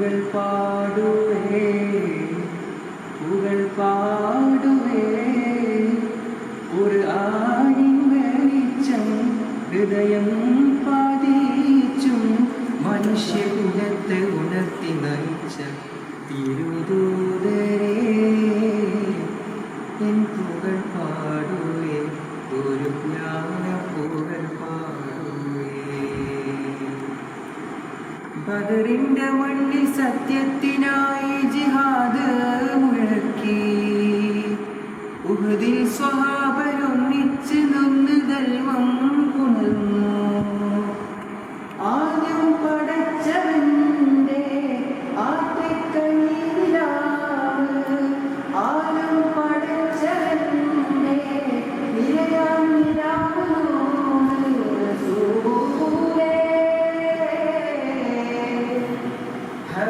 പുകൾ പാടുവേ പുകൾ പാടുവേ. ഒരു ആണിൻ വെളിച്ചം ഹൃദയം പതിച്ചും മനുഷ്യകുലത്തെ ഉണർത്തി നയിച്ച തിരുദൂതരേ ബദറിന്റെ മണ്ണിൽ സത്യത്തിനായി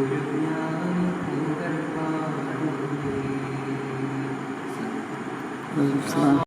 Thank you.